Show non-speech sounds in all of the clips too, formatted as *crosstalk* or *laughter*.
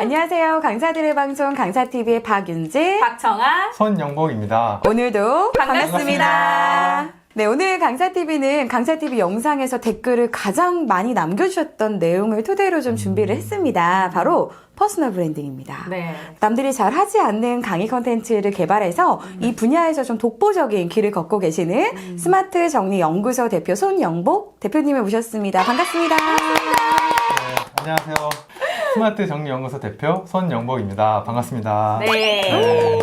안녕하세요. 강사들의 방송 강사TV의 박윤지. 박정아. 손영복입니다. 오늘도 반갑습니다. 반갑습니다. 네, 오늘 강사TV는 강사TV 영상에서 댓글을 가장 많이 남겨주셨던 내용을 토대로 좀 준비를 했습니다. 바로 퍼스널 브랜딩입니다. 네. 남들이 잘 하지 않는 강의 컨텐츠를 개발해서 이 분야에서 좀 독보적인 길을 걷고 계시는 스마트 정리 연구소 대표 손영복 대표님을 모셨습니다. 반갑습니다. 네, 안녕하세요. 스마트 정리연구소 대표 손영복입니다. 반갑습니다. 네. 네.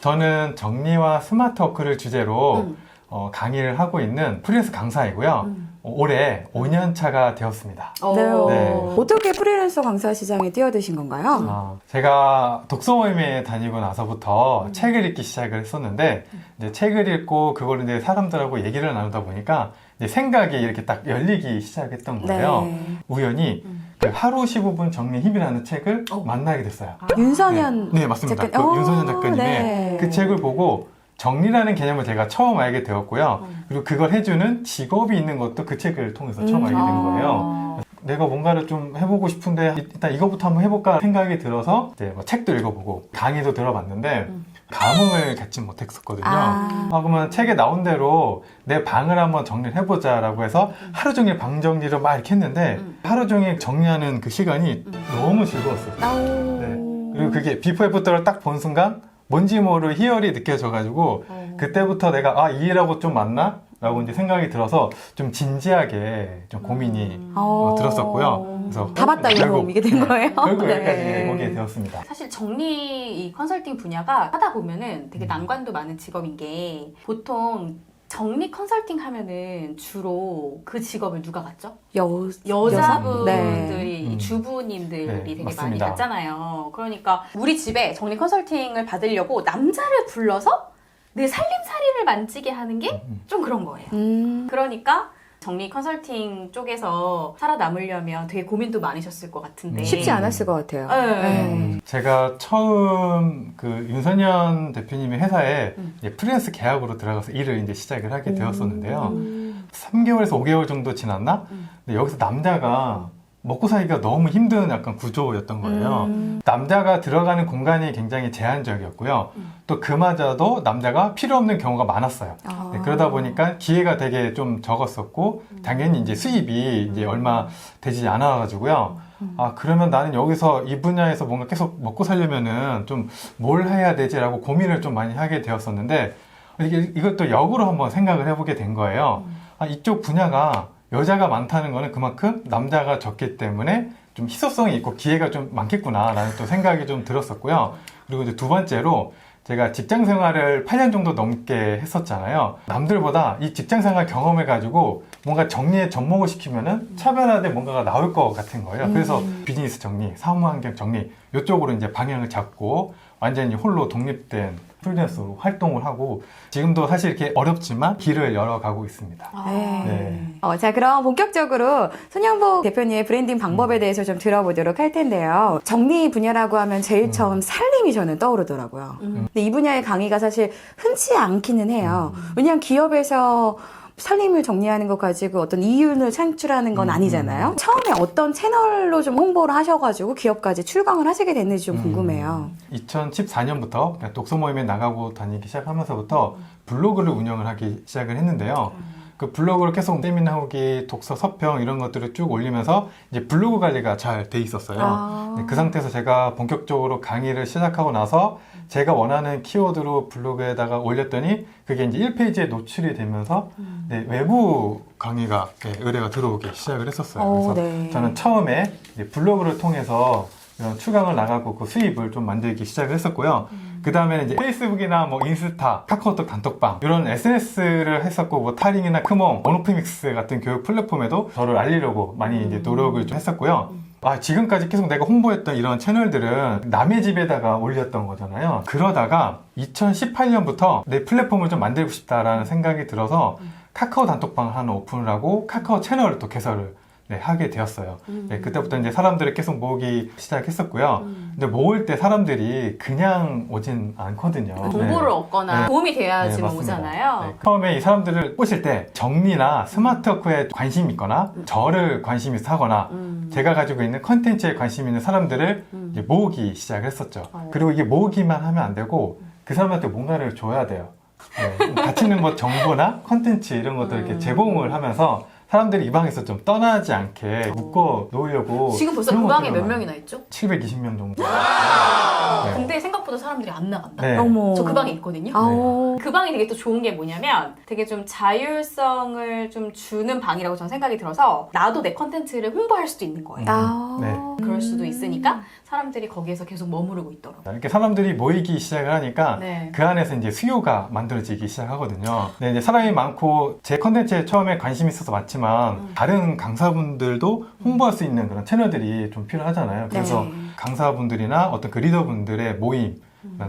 저는 정리와 스마트 워크를 주제로 음. 어, 강의를 하고 있는 프리랜서 강사이고요. 음. 어, 올해 5년 차가 되었습니다. 어. 네. 네. 어떻게 프리랜서 강사 시장에 뛰어드신 건가요? 아, 제가 독서 모임에 다니고 나서부터 책을 읽기 시작을 했었는데 이제 책을 읽고 그걸 이제 사람들하고 얘기를 나누다 보니까 이제 생각이 이렇게 딱 열리기 시작했던 거예요. 네. 우연히 음. 그 하루 15분 정리 힘이라는 책을 어. 만나게 됐어요. 윤선현 네, 네, 맞습니다. 작가- 그 어, 윤선현 작가님의 네. 그 책을 보고 정리라는 개념을 제가 처음 알게 되었고요. 그리고 그걸 해주는 직업이 있는 것도 그 책을 통해서 처음 음. 알게 된 거예요. 어. 내가 뭔가를 좀 해보고 싶은데 일단 이거부터 한번 해볼까 생각이 들어서 이제 뭐 책도 읽어보고 강의도 들어봤는데 음. 감흥을 갖지 못했었거든요. 아. 아, 그러면 책에 나온 대로 내 방을 한번 정리를 해보자라고 해서 하루 종일 방 정리를 막 이렇게 했는데 음. 하루 종일 정리하는 그 시간이 너무 즐거웠어요. 아우. 네. 그리고 그게 비포 애프터를 딱 본 순간 뭔지 모를 희열이 느껴져가지고 어. 그때부터 내가 아 이 일하고 좀 맞나? 라고 이제 생각이 들어서 좀 진지하게 좀 고민이 어, 들었었고요. 그래서 다 봤다 이런 결국, 마음이게 된 네, 거예요. 결국 네. 여기까지 오게 되었습니다. 사실 정리 이 컨설팅 분야가 하다 보면은 되게 음. 난관도 많은 직업인 게 보통 정리 컨설팅 하면은 주로 그 직업을 누가 갖죠? 여, 여자분들이 네. 이 주부님들이 네, 되게 많이 맞습니다. 갖잖아요. 그러니까 우리 집에 정리 컨설팅을 받으려고 남자를 불러서 내 살림살이를 만지게 하는 게 음. 좀 그런 거예요. 음. 그러니까 정리 컨설팅 쪽에서 살아남으려면 되게 고민도 많으셨을 것 같은데 쉽지 않았을 것 같아요. 네. 네. 제가 처음 그 윤선현 대표님의 회사에 음. 이제 프리랜서 계약으로 들어가서 일을 이제 시작을 하게 되었었는데요. 음. 3개월에서 5개월 정도 지났나? 음. 근데 여기서 남자가 먹고 살기가 너무 힘든 약간 구조였던 거예요. 음. 남자가 들어가는 공간이 굉장히 제한적이었고요. 음. 또 그마저도 남자가 필요 없는 경우가 많았어요. 아. 네, 그러다 보니까 기회가 되게 좀 적었었고 당연히 이제 수입이 이제 얼마 되지 않아가지고요. 아 그러면 나는 여기서 이 분야에서 뭔가 계속 먹고 살려면은 좀 뭘 해야 되지라고 고민을 좀 많이 하게 되었었는데 이게 이것도 역으로 한번 생각을 해보게 된 거예요. 아 이쪽 분야가 여자가 많다는 거는 그만큼 남자가 적기 때문에 좀 희소성이 있고 기회가 좀 많겠구나라는 또 생각이 좀 들었었고요. 그리고 이제 두 번째로 제가 직장 생활을 8년 정도 넘게 했었잖아요. 남들보다 이 직장 생활 경험을 가지고 뭔가 정리에 접목을 시키면은 차별화된 뭔가가 나올 것 같은 거예요. 그래서 비즈니스 정리, 사무 환경 정리 이쪽으로 이제 방향을 잡고 완전히 홀로 독립된 프리랜서로 활동을 하고 지금도 사실 이렇게 어렵지만 길을 열어가고 있습니다. 네. 네. 어, 자, 그럼 본격적으로 손영복 대표님의 브랜딩 방법에 대해서 좀 들어보도록 할 텐데요. 정리 분야라고 하면 제일 음. 처음 살림이 저는 떠오르더라고요. 음. 근데 이 분야의 강의가 사실 흔치 않기는 해요. 왜냐하면 기업에서 살림을 정리하는 것 가지고 어떤 이윤을 창출하는 건 음, 아니잖아요. 처음에 어떤 채널로 좀 홍보를 하셔가지고 기업까지 출강을 하시게 됐는지 좀 음. 궁금해요. 2014년부터 독서 모임에 나가고 다니기 시작하면서부터 블로그를 운영을 하기 시작을 했는데요. 그 블로그를 계속 세미나 후기, 독서 서평 이런 것들을 쭉 올리면서 이제 블로그 관리가 잘 돼 있었어요. 아. 네, 그 상태에서 제가 본격적으로 강의를 시작하고 나서 제가 원하는 키워드로 블로그에다가 올렸더니 그게 이제 1페이지에 노출이 되면서 네, 외부 강의가 네, 의뢰가 들어오기 시작을 했었어요. 어, 그래서 네. 저는 처음에 블로그를 통해서 이런 추강을 나가고 그 수입을 좀 만들기 시작을 했었고요. 그 다음에는 이제 페이스북이나 뭐 인스타, 카카오톡 단톡방 이런 SNS를 했었고 뭐 타링이나 크몽, 모노피믹스 같은 교육 플랫폼에도 저를 알리려고 많이 이제 노력을 좀 했었고요. 아, 지금까지 계속 내가 홍보했던 이런 채널들은 남의 집에다가 올렸던 거잖아요. 그러다가 2018년부터 내 플랫폼을 좀 만들고 싶다라는 생각이 들어서 카카오 단톡방 하나 오픈을 하고 카카오 채널을 또 개설을 네, 하게 되었어요. 음. 네, 그때부터 이제 사람들을 계속 모으기 시작했었고요. 근데 모을 때 사람들이 그냥 오진 않거든요. 네. 정보를 얻거나 네. 도움이 돼야지 네, 만 맞습니다. 오잖아요. 네, 처음에 이 사람들을 꼬실 때 정리나 스마트워크에 관심이 있거나 저를 관심 있어 하거나 음. 제가 가지고 있는 컨텐츠에 관심 있는 사람들을 음. 모으기 시작을 했었죠. 어. 그리고 이게 모으기만 하면 안 되고 그 사람한테 뭔가를 줘야 돼요. 네, 가치 있는 뭐 정보나 *laughs* 컨텐츠 이런 것들 이렇게 음. 제공을 하면서 사람들이 이 방에서 좀 떠나지 않게 묶어 놓으려고 지금 벌써 그런 그 방에 것들을 몇 많이- 명이나 있죠? 720명 정도. 네. 근데 생각보다 사람들이 안 나간다. 네. 어머. 저 그 방에 있거든요. 아우. 그 방이 되게 또 좋은 게 뭐냐면 되게 좀 자율성을 좀 주는 방이라고 저는 생각이 들어서 나도 내 컨텐츠를 홍보할 수도 있는 거예요. 아. 네. 그럴 수도 있으니까 사람들이 거기에서 계속 머무르고 있더라고요. 이렇게 사람들이 모이기 시작을 하니까 네. 그 안에서 이제 수요가 만들어지기 시작하거든요. 네, 이제 사람이 많고 제 컨텐츠에 처음에 관심이 있어서 왔지만 음. 다른 강사분들도 홍보할 수 있는 그런 채널들이 좀 필요하잖아요. 그래서 네. 강사분들이나 어떤 그 리더분들의 모임,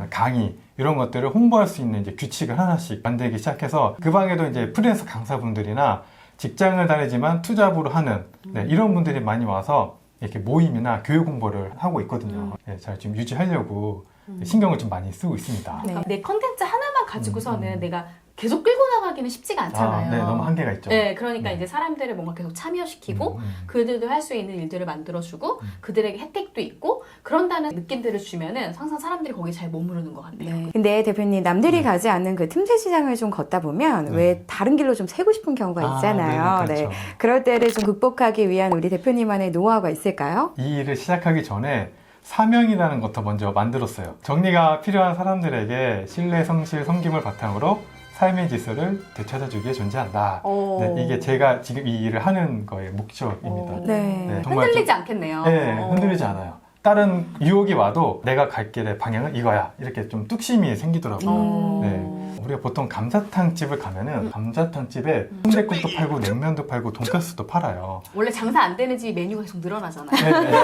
강의 이런 것들을 홍보할 수 있는 이제 규칙을 하나씩 만들기 시작해서 그 방에도 이제 프리랜서 강사분들이나 직장을 다니지만 투잡으로 하는 네, 이런 분들이 많이 와서 이렇게 모임이나 교육 홍보를 하고 있거든요. 네, 잘좀 유지하려고 신경을 좀 많이 쓰고 있습니다. 네. 내 컨텐츠 하나만 가지고서는 음. 내가 계속 끌고 나가기는 쉽지가 않잖아요. 아, 네, 너무 한계가 있죠. 네, 그러니까 네. 이제 사람들을 뭔가 계속 참여시키고 음, 음. 그들도 할 수 있는 일들을 만들어주고 그들에게 혜택도 있고 그런다는 느낌들을 주면은 항상 사람들이 거기 잘 머무르는 것 같네요. 네. 근데 대표님 남들이 가지 않는 그 틈새 시장을 좀 걷다 보면 네. 왜 다른 길로 좀 새고 싶은 경우가 아, 있잖아요. 네, 네, 그렇죠. 그럴 때를 좀 극복하기 위한 우리 대표님만의 노하우가 있을까요? 이 일을 시작하기 전에 사명이라는 것도 먼저 만들었어요. 정리가 필요한 사람들에게 신뢰, 성실, 섬김을 바탕으로 삶의 질서를 되찾아주기에 존재한다. 오. 네, 이게 제가 지금 이 일을 하는 거의 목적입니다. 오. 네. 네, 흔들리지 좀- 않겠네요. 네, 어. 흔들리지 않아요. 다른 유혹이 와도 내가 갈 길의 방향은 이거야. 이렇게 좀 뚝심이 생기더라고요. 어. 네. 우리가 보통 감자탕 집을 가면은 감자탕 집에 순댓국도 팔고 냉면도 팔고 돈가스도 팔아요. 원래 장사 안 되는 집이 메뉴가 계속 늘어나잖아요. 네, 네. 네.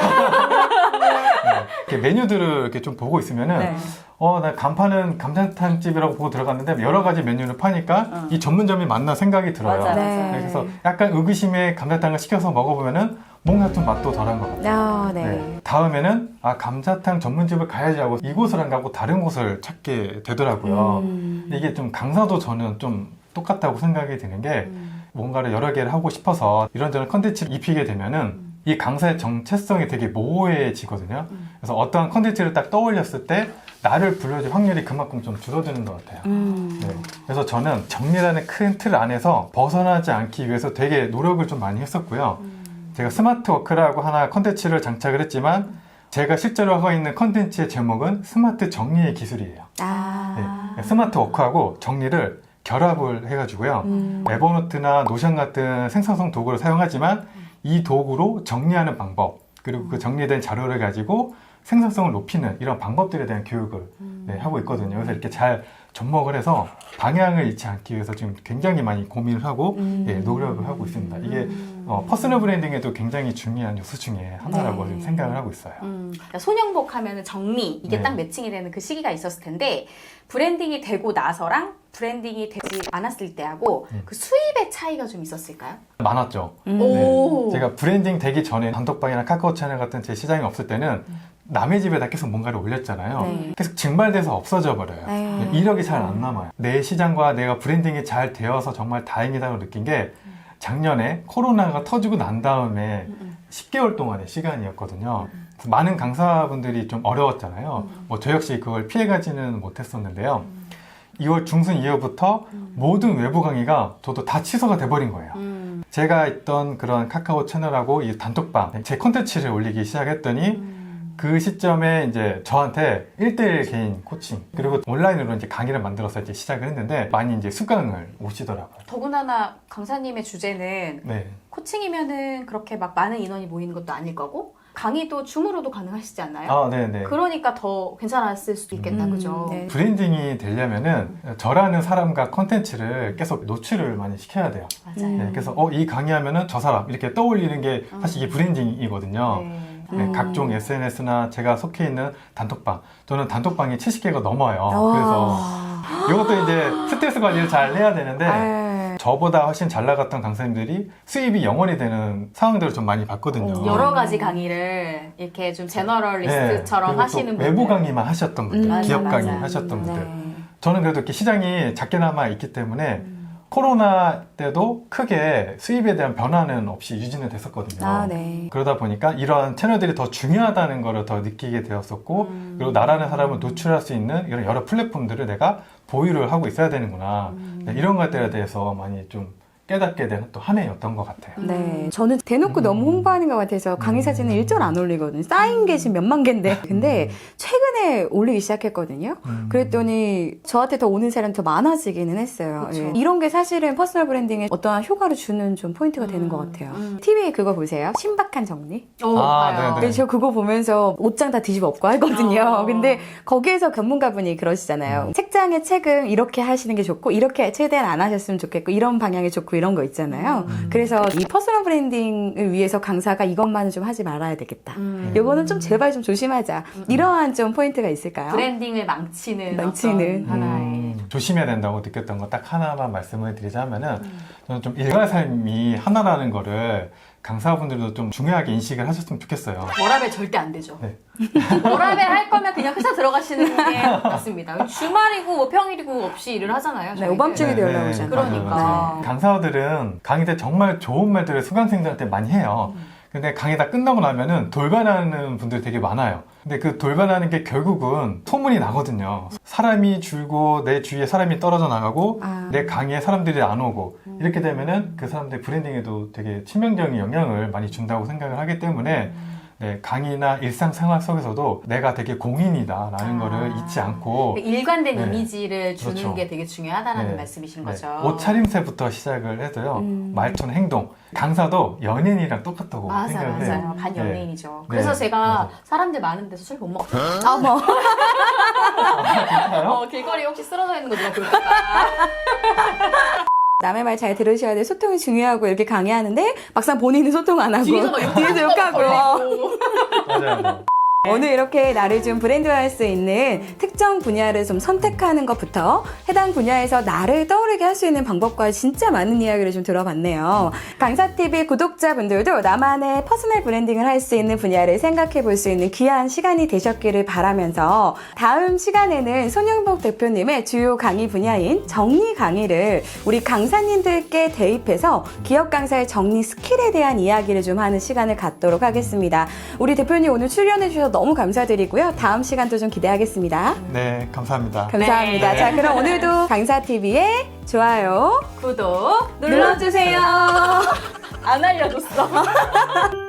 이렇게 메뉴들을 이렇게 좀 보고 있으면은 네. 어, 나 간판은 감자탕 집이라고 보고 들어갔는데 여러 가지 메뉴를 파니까 어. 이 전문점이 맞나 생각이 들어요. 맞아요. 네. 네, 그래서 약간 의구심에 감자탕을 시켜서 먹어보면은 뭔가 좀 맛도 덜한 것 같아요. 아, 네. 네. 다음에는 아 감자탕 전문집을 가야지 하고 이곳을 안 가고 다른 곳을 찾게 되더라고요. 음. 이게 좀 강사도 저는 좀 똑같다고 생각이 드는 게 음. 뭔가를 여러 개를 하고 싶어서 이런저런 컨텐츠를 입히게 되면은 이 강사의 정체성이 되게 모호해지거든요. 음. 그래서 어떠한 컨텐츠를 딱 떠올렸을 때 나를 불러줄 확률이 그만큼 좀 줄어드는 것 같아요. 음. 네. 그래서 저는 정리라는 큰 틀 안에서 벗어나지 않기 위해서 되게 노력을 좀 많이 했었고요. 제가 스마트 워크라고 하나 컨텐츠를 장착을 했지만 제가 실제로 하고 있는 컨텐츠의 제목은 스마트 정리의 기술이에요. 아. 네. 스마트 워크하고 정리를 결합을 해가지고요. 음. 에버노트나 노션 같은 생산성 도구를 사용하지만 이 도구로 정리하는 방법 그리고 그 정리된 자료를 가지고 생산성을 높이는 이런 방법들에 대한 교육을 네, 하고 있거든요. 그래서 이렇게 잘 접목을 해서 방향을 잃지 않기 위해서 지금 굉장히 많이 고민을 하고 음. 예, 노력을 하고 있습니다. 이게 어, 퍼스널 브랜딩에도 굉장히 중요한 요소 중에 하나라고 네. 지금 생각을 하고 있어요. 음, 그러니까 손영복 하면 정리 이게 네. 딱 매칭이 되는 그 시기가 있었을 텐데 브랜딩이 되고 나서랑 브랜딩이 되지 않았을 때하고 음. 그 수입의 차이가 좀 있었을까요? 많았죠. 음. 오. 제가 브랜딩 되기 전에 단톡방이나 카카오 채널 같은 제 시장이 없을 때는 남의 집에다 계속 뭔가를 올렸잖아요. 네. 계속 증발돼서 없어져 버려요. 네. 이력이 잘 안 남아요. 내 시장과 내가 브랜딩이 잘 되어서 정말 다행이다고 느낀 게 작년에 코로나가 터지고 난 다음에 10개월 동안의 시간이었거든요. 그래서 많은 강사분들이 좀 어려웠잖아요. 뭐 저 역시 그걸 피해가지는 못했었는데요. 2월 중순 이후부터 모든 외부 강의가 저도 다 취소가 돼버린 거예요. 음. 제가 있던 그런 카카오 채널하고 이 단톡방 제 콘텐츠를 올리기 시작했더니 그 시점에 이제 저한테 1대1 개인 코칭 그리고 온라인으로 이제 강의를 만들어서 이제 시작을 했는데 많이 이제 수강을 오시더라고요. 더군다나 강사님의 주제는 네. 코칭이면은 그렇게 막 많은 인원이 모이는 것도 아닐 거고 강의도 줌으로도 가능하시지 않나요? 아, 네네. 그러니까 더 괜찮았을 수도 있겠다, 음, 그죠? 네. 브랜딩이 되려면은 저라는 사람과 콘텐츠를 계속 노출을 많이 시켜야 돼요. 맞아요. 음. 네, 그래서 어, 이 강의하면은 저 사람 이렇게 떠올리는 게 사실 이게 브랜딩이거든요. 네. 네, 음. 각종 SNS나 제가 속해 있는 단톡방. 저는 단톡방이 70개가 넘어요. 와. 그래서 이것도 이제 스트레스 관리를 잘 해야 되는데 아. 저보다 훨씬 잘 나갔던 강사님들이 수입이 영원이 되는 상황들을 좀 많이 봤거든요. 어, 여러 가지 강의를 이렇게 좀 네, 제너럴리스트처럼 또 하시는 분들. 외부 강의만 하셨던 분들, 음, 맞아, 기업 강의 맞아. 하셨던 분들. 네. 저는 그래도 이렇게 시장이 작게나마 있기 때문에 음. 코로나 때도 크게 수입에 대한 변화는 없이 유지는 됐었거든요. 아, 네. 그러다 보니까 이런 채널들이 더 중요하다는 걸더 느끼게 되었었고 음. 그리고 나라는 사람을 노출할 수 있는 이런 여러 플랫폼들을 내가 보유를 하고 있어야 되는구나 음. 네, 이런 것들에 대해서 많이 좀 깨닫게 된 또 한 해였던 것 같아요. 네. 저는 대놓고 음. 너무 홍보하는 것 같아서 강의 음. 사진을 일절 안 올리거든요. 쌓인 게 지금 몇만 개인데. 근데 최근에 올리기 시작했거든요. 음. 그랬더니 저한테 더 오는 사람이 더 많아지기는 했어요. 예. 이런 게 사실은 퍼스널 브랜딩에 어떠한 효과를 주는 좀 포인트가 되는 것 같아요. 음. TV에 그거 보세요. 신박한 정리. 오, 아, 봐요. 네네. 그래서 저 그거 보면서 옷장 다 뒤집어 엎고 하거든요. 어. 근데 거기에서 전문가분이 그러시잖아요. 책장에 책은 이렇게 하시는 게 좋고 이렇게 최대한 안 하셨으면 좋겠고 이런 방향이 좋고 이런 거 있잖아요. 음. 그래서 이 퍼스널 브랜딩을 위해서 강사가 이것만은 좀 하지 말아야 되겠다. 음. 요거는 좀 제발 좀 조심하자. 이러한 좀 포인트가 있을까요? 브랜딩을 망치는, 망치는. 하나의 음, 조심해야 된다고 느꼈던 거 딱 하나만 말씀을 드리자면은 음. 저는 좀 일과 삶이 하나라는 거를 강사분들도 좀 중요하게 인식을 하셨으면 좋겠어요. 워라벨 절대 안 되죠. 네. *laughs* 워라벨 할 거면 그냥 회사 들어가시는 게 *laughs* 맞습니다. 주말이고 뭐 평일이고 없이 일을 하잖아요. 네. 오밤중에도 네, 연락 네, 오잖아요. 그러니까. 맞아요, 맞아요. 강사들은 강의 때 정말 좋은 말들을 수강생들한테 많이 해요. 음. 근데 강의 다 끝나고 나면은 돌변하는 분들이 되게 많아요. 근데 그 돌변하는 게 결국은 소문이 나거든요. 사람이 줄고 내 주위에 사람이 떨어져 나가고 아. 내 강의에 사람들이 안 오고 이렇게 되면은 그 사람들 브랜딩에도 되게 치명적인 영향을 많이 준다고 생각을 하기 때문에 네, 강의나 일상생활 속에서도 내가 되게 공인이다라는 아. 거를 잊지 않고 그러니까 일관된 네. 이미지를 주는 그렇죠. 게 되게 중요하다는 네. 말씀이신 네, 거죠. 옷 차림새부터 시작을 해서요. 음. 말투는 행동. 강사도 연예인이랑 똑같다고 맞아, 생각을 해요. 맞아요. 반 연예인이죠. 네. 그래서 네, 제가 맞아요. 사람들 많은 데서 술 못 먹어요. 어머. 진짜요? 어, 길거리에 혹시 쓰러져 있는 거 누가 볼까? 남의 말 잘 들으셔야 돼. 소통이 중요하고 이렇게 강의하는데 막상 본인은 소통 안 하고 뒤에서 *laughs* 욕하고. 맞아요. 오늘 이렇게 나를 좀 브랜드화할 수 있는 특정 분야를 좀 선택하는 것부터 해당 분야에서 나를 떠오르게 할 수 있는 방법과 진짜 많은 이야기를 좀 들어봤네요. 강사TV 구독자분들도 나만의 퍼스널 브랜딩을 할 수 있는 분야를 생각해 볼 수 있는 귀한 시간이 되셨기를 바라면서 다음 시간에는 손영복 대표님의 주요 강의 분야인 정리 강의를 우리 강사님들께 대입해서 기업 강사의 정리 스킬에 대한 이야기를 좀 하는 시간을 갖도록 하겠습니다. 우리 대표님 오늘 출연해 주셔서 너무 감사드리고요. 다음 시간도 좀 기대하겠습니다. 네, 감사합니다. 감사합니다. 네. 자, 그럼 오늘도 *laughs* 강사TV의 좋아요 구독 눌러주세요. 안 알려줬어. *laughs*